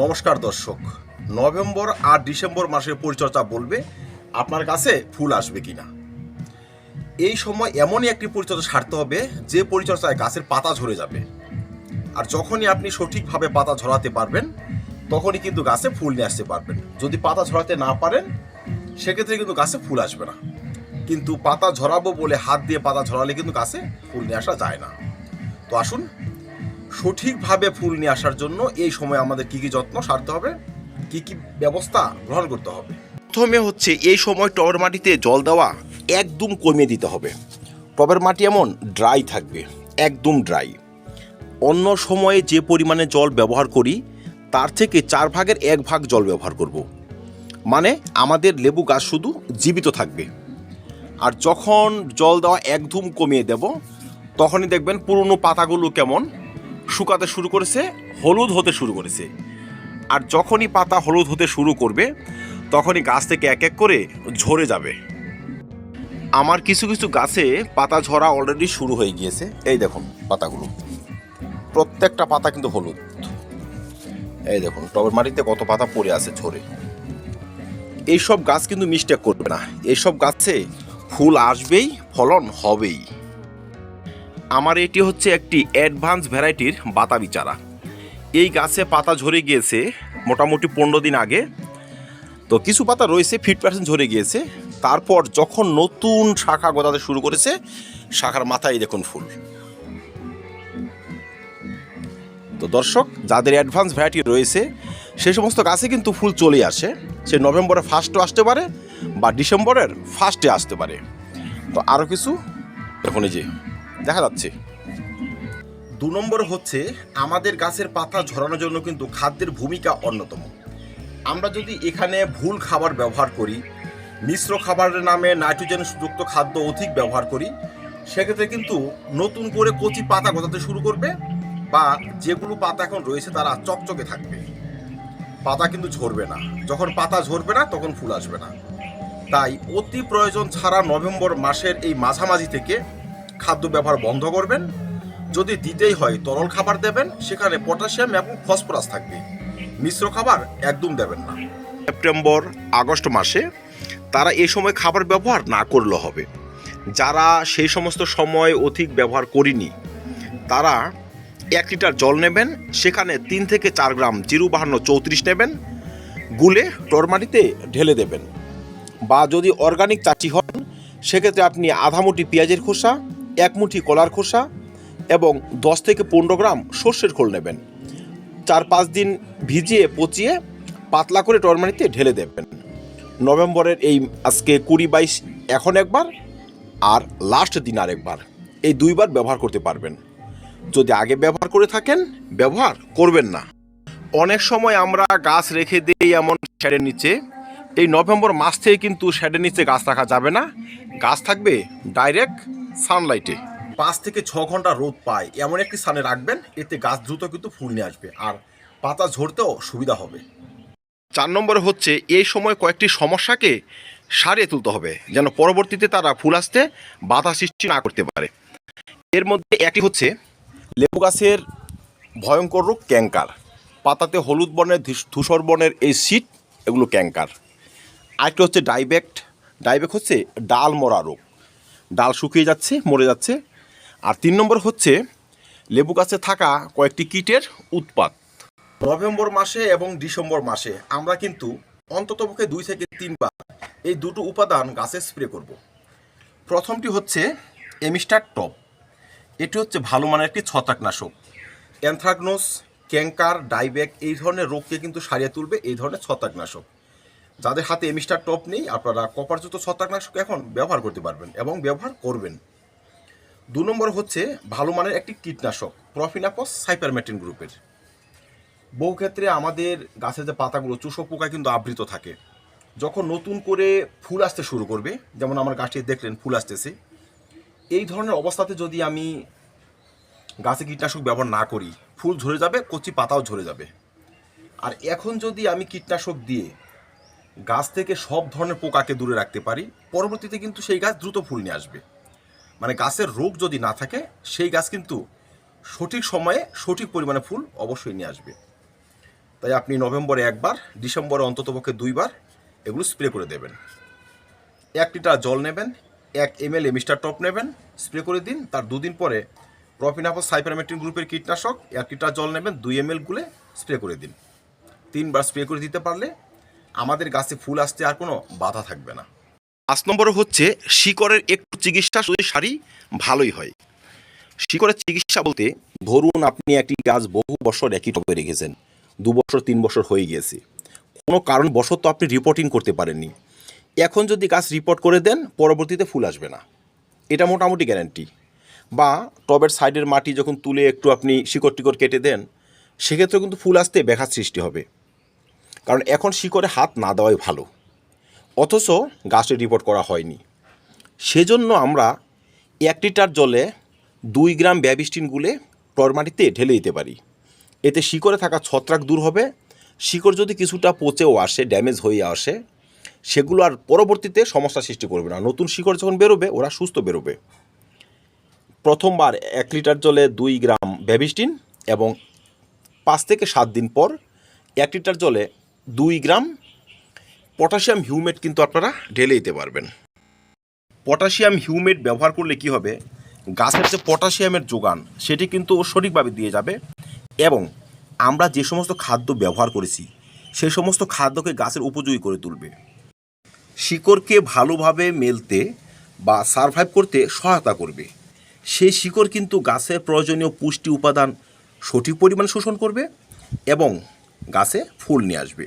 নমস্কার দর্শক। নভেম্বর আর ডিসেম্বর মাসের পরিচর্যা বলবে আপনার কাছে ফুল আসবে কি না এই সময় এমনই একটি পরিচর্যা সারতে হবে, যে পরিচর্যায় গাছের পাতা ঝরে যাবে। আর যখনই আপনি সঠিকভাবে পাতা ঝরাতে পারবেন, তখনই কিন্তু গাছে ফুল নিয়ে আসতে পারবেন। যদি পাতা ঝরাতে না পারেন, সেক্ষেত্রে কিন্তু গাছে ফুল আসবে না। কিন্তু পাতা ঝরাবো বলে হাত দিয়ে পাতা ঝরালে কিন্তু গাছে ফুল নিয়ে আসা যায় না। তো আসুন সঠিকভাবে ফুল নিয়ে আসার জন্য এই সময় আমাদের কি কি যত্ন সারতে হবে, কি কি ব্যবস্থা গ্রহণ করতে হবে। প্রথমে হচ্ছে এই সময় টবের মাটিতে জল দেওয়া একদম কমিয়ে দিতে হবে। টবের মাটি এমন ড্রাই থাকবে, একদম ড্রাই। অন্য সময়ে যে পরিমাণে জল ব্যবহার করি, তার থেকে চার ভাগের এক ভাগ জল ব্যবহার করব। মানে আমাদের লেবু গাছ শুধু জীবিত থাকবে। আর যখন জল দেওয়া একদম কমিয়ে দেব, তখনই দেখবেন পুরনো পাতাগুলো কেমন শুকাতে শুরু করেছে, হলুদ হতে শুরু করেছে। আর যখনই পাতা হলুদ হতে শুরু করবে, তখনই গাছ থেকে এক এক করে ঝরে যাবে। আমার কিছু কিছু গাছে পাতা ঝরা অলরেডি শুরু হয়ে গিয়েছে। এই দেখুন পাতাগুলো। প্রত্যেকটা পাতা কিন্তু হলুদ। এই দেখুন, টবের মাটিতে কত পাতা পড়ে আছে ঝরে। এইসব গাছ কিন্তু মিস্টেক করবে না। এইসব গাছে ফুল আসবেই, ফলন হবেই। আমার এটি হচ্ছে একটি অ্যাডভান্স ভ্যারাইটির বাতাবি চারা। এই গাছে পাতা ঝরে গিয়েছে মোটামুটি পনেরো দিন আগে। তো কিছু পাতা রয়েছে ফিট পার্সেন্ট ঝরে গিয়েছে। তারপর যখন নতুন শাখা গজাতে শুরু করেছে, শাখার মাথায় দেখুন ফুল। তো দর্শক, যাদের অ্যাডভান্স ভ্যারাইটি রয়েছে, সে সমস্ত গাছে কিন্তু ফুল চলে আসে। সে নভেম্বরের ফার্স্টও আসতে পারে বা ডিসেম্বরের ফার্স্টে আসতে পারে। তো আরও কিছু? এখন এই যে দেখা যাচ্ছে। দু নম্বর হচ্ছে, আমাদের গাছের পাতা ঝরানোর জন্য কিন্তু খাদ্যের ভূমিকা অন্যতম। আমরা যদি এখানে ভুল খাবার ব্যবহার করি, মিশ্র খাবারের নামে নাইট্রোজেন যুক্ত খাদ্য অধিক ব্যবহার করি, সেক্ষেত্রে কিন্তু নতুন করে কচি পাতা গজাতে শুরু করবে বা যেগুলো পাতা এখন রয়েছে তারা চকচকে থাকবে। পাতা কিন্তু ঝরবে না। যখন পাতা ঝরবে না, তখন ফুল আসবে না। তাই অতি প্রয়োজন ছাড়া নভেম্বর মাসের এই মাঝামাঝি থেকে খাদ্য ব্যবহার বন্ধ করবেন। যদি দিতেই হয় তরল খাবার দেবেন, সেখানে পটাশিয়াম এবং ফসফরাস থাকবে। মিশ্র খাবার একদম দেবেন না। সেপ্টেম্বর, আগস্ট মাসে তারা এই সময় খাবার ব্যবহার না করলেও হবে। যারা সেই সমস্ত সময় অধিক ব্যবহার করিনি, তারা এক লিটার জল নেবেন, সেখানে তিন থেকে চার গ্রাম জিরু বাহান্ন চৌত্রিশ নেবেন, গুলে টরমাটিতে ঢেলে দেবেন। বা যদি অর্গানিক চাচি হন, সেক্ষেত্রে আপনি আধা মুঠি পেঁয়াজের খোসা এক মুঠি কলার খোসা এবং দশ থেকে পনেরো গ্রাম সর্ষের খোল নেবেন। চার পাঁচ দিন ভিজিয়ে পচিয়ে পাতলা করে টরমাটিতে ঢেলে দেবেন। নভেম্বরের এই আজকে কুড়ি বাইশ এখন একবার আর লাস্ট দিন আর একবার। এই দুইবার ব্যবহার করতে পারবেন। যদি আগে ব্যবহার করে থাকেন, ব্যবহার করবেন না। অনেক সময় আমরা গাছ রেখে দিই এমন শ্যাডের নিচে। এই নভেম্বর মাস থেকে কিন্তু শ্যাডের নিচে গাছ রাখা যাবে না। গাছ থাকবে ডাইরেক্ট সানলাইটে। পাঁচ থেকে ছ ঘণ্টা রোদ পায়। এমন একটি স্থানে রাখবেন এতে গাছ দ্রুত কিন্তু ফুল নিয়ে আসবে আর পাতা ঝরতেও সুবিধা হবে। চার নম্বরে হচ্ছে এই সময় কয়েকটি সমস্যাকে সারিয়ে তুলতে হবে যেন পরবর্তীতে তারা ফুল আসতে বাধা সৃষ্টি না করতে পারে। এর মধ্যে একটি হচ্ছে লেবু গাছের ভয়ঙ্কর রোগ ক্যাঙ্কার পাতাতে হলুদ বর্ণের ধূস- ধূসর বর্ণের এই সিট এগুলো ক্যাঙ্কার আরেকটি হচ্ছে ডাইবেক্ট ডাইবেক্ট হচ্ছে ডাল মরা রোগ। ডাল শুকিয়ে যাচ্ছে, মরে যাচ্ছে। আর তিন নম্বর হচ্ছে, লেবু গাছে থাকা কয়েকটি কীটের উৎপাত। নভেম্বর মাসে এবং ডিসেম্বর মাসে আমরা কিন্তু অন্ততপক্ষে দুই থেকে তিনবার এই দুটো উপাদান গাছে স্প্রে করব। প্রথমটি হচ্ছে এমিস্টার টপ। এটি হচ্ছে ভালো মানের একটি ছত্রাকনাশক। অ্যানথ্রাকনোস ক্যাঙ্কার ডাইব্যাক এই ধরনের রোগকে কিন্তু সারিয়ে তুলবে এই ধরনের ছত্রাকনাশক। যাদের হাতে এমিস্টার টপ নেই, আপনারা কপারযুক্ত ছত্রাকনাশক এখন ব্যবহার করতে পারবেন এবং ব্যবহার করবেন। দু নম্বর হচ্ছে ভালো মানের একটি কীটনাশক, প্রফিনাপস সাইপারমেটিন গ্রুপের। বহু ক্ষেত্রে আমাদের গাছের যে পাতাগুলো, চুষো পোকায় কিন্তু আবৃত থাকে। যখন নতুন করে ফুল আসতে শুরু করবে, যেমন আমার গাছটি দেখলেন, ফুল আসতেছে, এই ধরনের অবস্থাতে যদি আমি গাছে কীটনাশক ব্যবহার না করি, ফুল ঝরে যাবে, কচি পাতাও ঝরে যাবে। আর এখন যদি আমি কীটনাশক দিয়ে গাছ থেকে সব ধরনের পোকাকে দূরে রাখতে পারি। পরবর্তীতে কিন্তু সেই গাছ দ্রুত ফুল নিয়ে আসবে। মানে গাছের রোগ যদি না থাকে, সেই গাছ কিন্তু সঠিক সময়ে সঠিক পরিমাণে ফুল অবশ্যই নিয়ে আসবে। তাই আপনি নভেম্বরে একবার, ডিসেম্বরে অন্ততপক্ষে দুইবার এগুলো স্প্রে করে দেবেন। এক লিটার জল নেবেন, এক এম এল মিস্টার টপ নেবেন, স্প্রে করে দিন। তার দুদিন পরে প্রফিনাফস সাইপারমেট্রিন গ্রুপের কীটনাশক, এক লিটার জল নেবেন, দুই এম এল গুলে স্প্রে করে দিন। তিনবার স্প্রে করে দিতে পারলে আমাদের গাছে ফুল আসতে আর কোনো বাধা থাকবে না। পাঁচ নম্বরে হচ্ছে, শিকড়ের একটু চিকিৎসা শুধু সারি ভালোই হয়। শিকড়ের চিকিৎসা বলতে, ধরুন আপনি একটি গাছ বহু বছর একই টবে রেখেছেন, দু বছর, তিন বছর হয়ে গিয়েছে। কোনো কারণ বশত আপনি রিপোর্টিং করতে পারেননি। এখন যদি গাছ রিপোর্ট করে দেন, পরবর্তীতে ফুল আসবে না। এটা মোটামুটি গ্যারান্টি বা টবের সাইডের মাটি যখন তুলে একটু আপনি শিকড় টিকড় কেটে দেন সেক্ষেত্রে কিন্তু ফুল আসতে ব্যাঘাত সৃষ্টি হবে। কারণ এখন শিকড়ে হাত না দেওয়াই ভালো। অথচ গাছটি রিপোর্ট করা হয়নি। সেজন্য আমরা এক লিটার জলে দুই গ্রাম ব্যাবিস্টিন গুলে টরমাটিতে ঢেলে দিতে পারি। এতে শিকড়ে থাকা ছত্রাক দূর হবে। শিকড় যদি কিছুটা পচেও আসে ড্যামেজ হয়ে আসে, সেগুলো আর পরবর্তীতে সমস্যা সৃষ্টি করবে না। নতুন শিকড় যখন বেরোবে, ওরা সুস্থ বেরোবে। প্রথমবার এক লিটার জলে দুই গ্রাম ব্যাবিস্টিন এবং পাঁচ থেকে সাত দিন পর এক লিটার জলে দুই গ্রাম পটাশিয়াম হিউমেট কিন্তু আপনারা ঢেলে দিতে পারবেন। পটাশিয়াম হিউমেট ব্যবহার করলে কি হবে? গাছের যে পটাশিয়ামের যোগান, সেটি কিন্তু সঠিকভাবে দিয়ে যাবে এবং আমরা যে সমস্ত খাদ্য ব্যবহার করেছি সেই সমস্ত খাদ্যকে গাছের উপযোগী করে তুলবে। শিকড়কে ভালোভাবে মেলতে বা সারভাইভ করতে সহায়তা করবে। সেই শিকড় কিন্তু গাছের প্রয়োজনীয় পুষ্টি উপাদান সঠিক পরিমাণে শোষণ করবে এবং গাছে ফুল নিয়ে আসবে।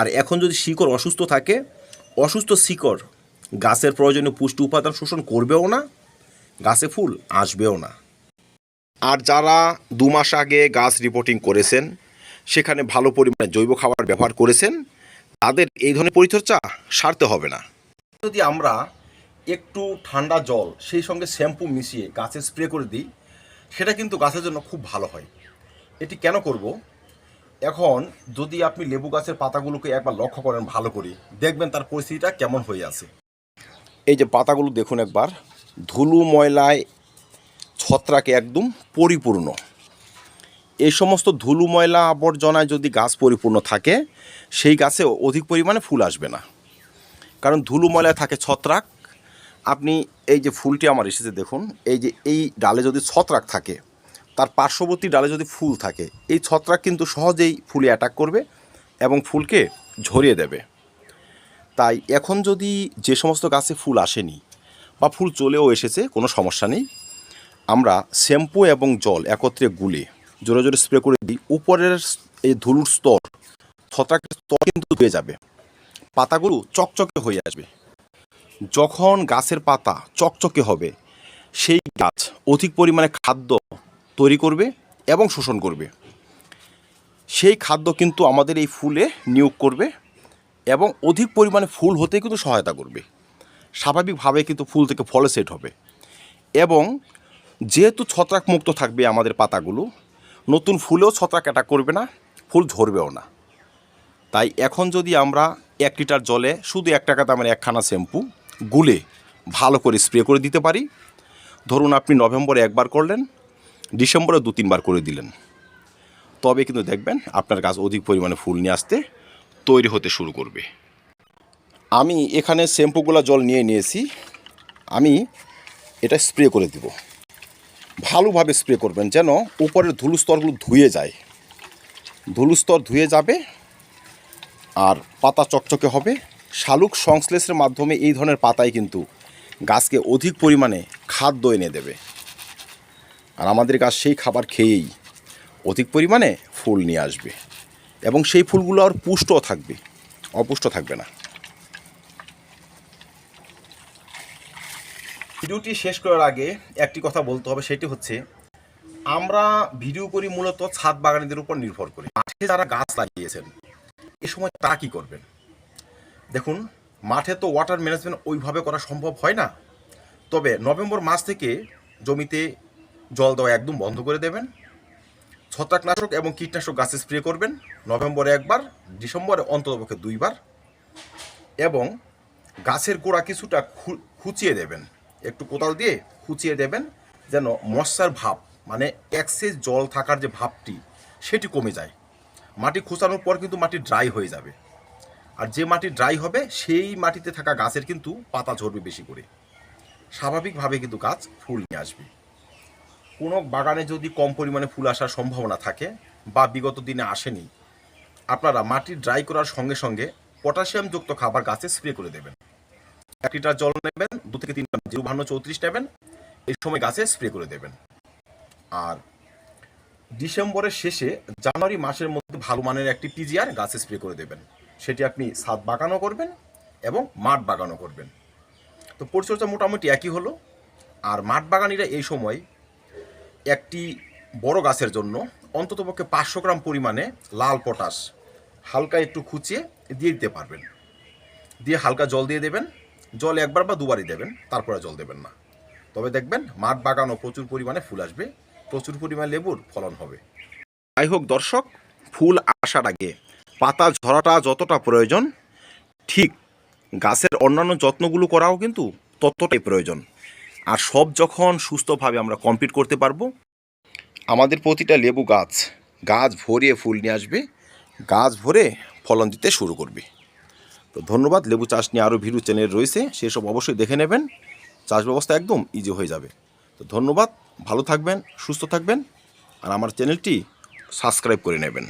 আর এখন যদি শিকড় অসুস্থ থাকে, অসুস্থ শিকড় গাছের প্রয়োজনীয় পুষ্টি উপাদান শোষণ করবেও না, গাছে ফুল আসবেও না। আর যারা দু মাস আগে গাছ রিপোর্টিং করেছেন, সেখানে ভালো পরিমাণে জৈব খাবার ব্যবহার করেছেন, তাদের এই ধরনের পরিচর্যা সারতে হবে না। যদি আমরা একটু ঠান্ডা জল, সেই সঙ্গে শ্যাম্পু মিশিয়ে গাছে স্প্রে করে দিই, সেটা কিন্তু গাছের জন্য খুব ভালো হয়। এটি কেন করব? এখন যদি আপনি লেবু গাছের পাতাগুলোকে একবার লক্ষ্য করেন ভালো করে, দেখবেন তার পরিস্থিতিটা কেমন হয়ে আছে। এই যে পাতাগুলো দেখুন একবার, ধুলু ময়লায় ছত্রাকে একদম পরিপূর্ণ। এই সমস্ত ধুলু ময়লা আবর্জনায় যদি গাছ পরিপূর্ণ থাকে, সেই গাছে অধিক পরিমাণে ফুল আসবে না। কারণ ধুলু ময়লায় থাকে ছত্রাক। আপনি এই যে ফুলটি আমার এসেছে দেখুন, এই যে এই ডালে যদি ছত্রাক থাকে তার পার্শ্ববর্তী ডালে যদি ফুল থাকে, এই ছত্রাক কিন্তু সহজেই ফুলে অ্যাটাক করবে এবং ফুলকে ঝরিয়ে দেবে। তাই এখন যদি যে সমস্ত গাছে ফুল আসেনি বা ফুল চলেও এসেছে, কোনো সমস্যা নেই। আমরা শ্যাম্পু এবং জল একত্রে গুলে জোরে জোরে স্প্রে করে দিই। উপরের এই ধুলুর স্তর, ছত্রাকের স্তর কিন্তু ধুয়ে যাবে। পাতাগুলো চকচকে হয়ে আসবে। যখন গাছের পাতা চকচকে হবে, সেই গাছ অধিক পরিমাণে খাদ্য তৈরি করবে এবং শোষণ করবে। সেই খাদ্য কিন্তু আমাদের এই ফুলে নিয়োগ করবে এবং অধিক পরিমাণে ফুল হতে কিন্তু সহায়তা করবে। স্বাভাবিকভাবে কিন্তু ফুল থেকে ফলে সেট হবে এবং যেহেতু ছত্রাক মুক্ত থাকবে আমাদের পাতাগুলো, নতুন ফুলেও ছত্রাক অ্যাটাক করবে না, ফুল ঝরবেও না। তাই এখন যদি আমরা এক লিটার জলে শুধু এক টাকা দামের একখানা শ্যাম্পু গুলে ভালো করে স্প্রে করে দিতে পারি, ধরুন আপনি নভেম্বরে একবার করলেন ডিসেম্বরে দু তিনবার করে দিলেন। তবে কিন্তু দেখবেন আপনার গাছ অধিক পরিমাণে ফুল নিয়ে আসতে তৈরি হতে শুরু করবে। আমি এখানে শ্যাম্পুগুলো জল নিয়ে নিয়েছি। আমি এটা স্প্রে করে দিব। ভালোভাবে স্প্রে করবেন যেন উপরের ধুলো স্তরগুলো ধুয়ে যায়। ধুলো স্তর ধুয়ে যাবে আর পাতা চকচকে হবে। শালুক সংশ্লেষের মাধ্যমে এই ধরনের পাতায় কিন্তু গাছকে অধিক পরিমাণে খাদ্য এনে দেবে। আর আমাদের গাছ সেই খাবার খেয়েই অধিক পরিমাণে ফুল নিয়ে আসবে। এবং সেই ফুলগুলো আর পুষ্টও থাকবে, অপুষ্ট থাকবে না। ভিডিওটি শেষ করার আগে একটি কথা বলতে হবে, সেটি হচ্ছে আমরা ভিডিও করি মূলত ছাদ বাগানীদের উপর নির্ভর করি। মাঠে যারা গাছ লাগিয়েছেন, এ সময় তারা কী করবেন? দেখুন, মাঠে তো ওয়াটার ম্যানেজমেন্ট ওইভাবে করা সম্ভব হয় না। তবে নভেম্বর মাস থেকে জমিতে জল দেওয়া একদম বন্ধ করে দেবেন। ছত্রাকনাশক এবং কীটনাশক গাছে স্প্রে করবেন। নভেম্বরে একবার, ডিসেম্বরে অন্ততপক্ষে দুইবার। এবং গাছের গোড়া কিছুটা খুঁচিয়ে দেবেন। একটু কোদাল দিয়ে খুঁচিয়ে দেবেন যেন মশার ভাব মানে এক্সেস জল থাকার যে ভাবটি, সেটি কমে যায়। মাটি খোঁচানোর পর কিন্তু মাটি ড্রাই হয়ে যাবে। আর যে মাটি ড্রাই হবে, সেই মাটিতে থাকা গাছের কিন্তু পাতা ঝরবে বেশি করে। স্বাভাবিকভাবে কিন্তু গাছ ফুল নিয়ে আসবে। কোনো বাগানে যদি কম পরিমাণে ফুল আসার সম্ভাবনা থাকে বা বিগত দিনে আসেনি, আপনারা মাটি ড্রাই করার সঙ্গে সঙ্গে পটাশিয়ামযুক্ত খাবার গাছে স্প্রে করে দেবেন। এক লিটার জল নেবেন, দু থেকে তিন গ্রাম ভান্ন চৌত্রিশ নেবেন, এই সময় গাছে স্প্রে করে দেবেন। আর ডিসেম্বরের শেষে জানুয়ারি মাসের মধ্যে ভালো মানের একটি পিজিআর গাছে স্প্রে করে দেবেন। সেটি আপনি ছাদ বাগানও করবেন এবং মাঠ বাগানও করবেন। তো পরিচর্যা মোটামুটি একই হলো। আর মাঠ বাগানিরা এই সময় একটি বড় গাছের জন্য অন্ততপক্ষে পাঁচশো গ্রাম পরিমাণে লাল পটাশ হালকা একটু খুঁচিয়ে দিয়ে দিতে পারবেন। দিয়ে হালকা জল দিয়ে দেবেন। জল একবার বা দুবারই দেবেন, তারপরে জল দেবেন না। তবে দেখবেন মাঠ বাগানও প্রচুর পরিমাণে ফুল আসবে, প্রচুর পরিমাণে লেবুর ফলন হবে। যাই হোক দর্শক, ফুল আসার আগে পাতা ঝরাটা যতটা প্রয়োজন, ঠিক গাছের অন্যান্য যত্নগুলো করাও কিন্তু ততটাই প্রয়োজন। আর সব যখন সুস্থভাবে আমরা কমপ্লিট করতে পারব, আমাদের প্রতিটা লেবু গাছ গাছ ভরিয়ে ফুল নিয়ে আসবে, গাছ ভরে ফলন দিতে শুরু করবে। তো ধন্যবাদ, লেবু চাষ নিয়ে আরও ভিডিও চ্যানেল রয়েছে, সেসব অবশ্যই দেখে নেবেন, চাষ ব্যবস্থা একদম ইজি হয়ে যাবে। তো ধন্যবাদ, ভালো থাকবেন, সুস্থ থাকবেন, আর আমার চ্যানেলটি সাবস্ক্রাইব করে নেবেন।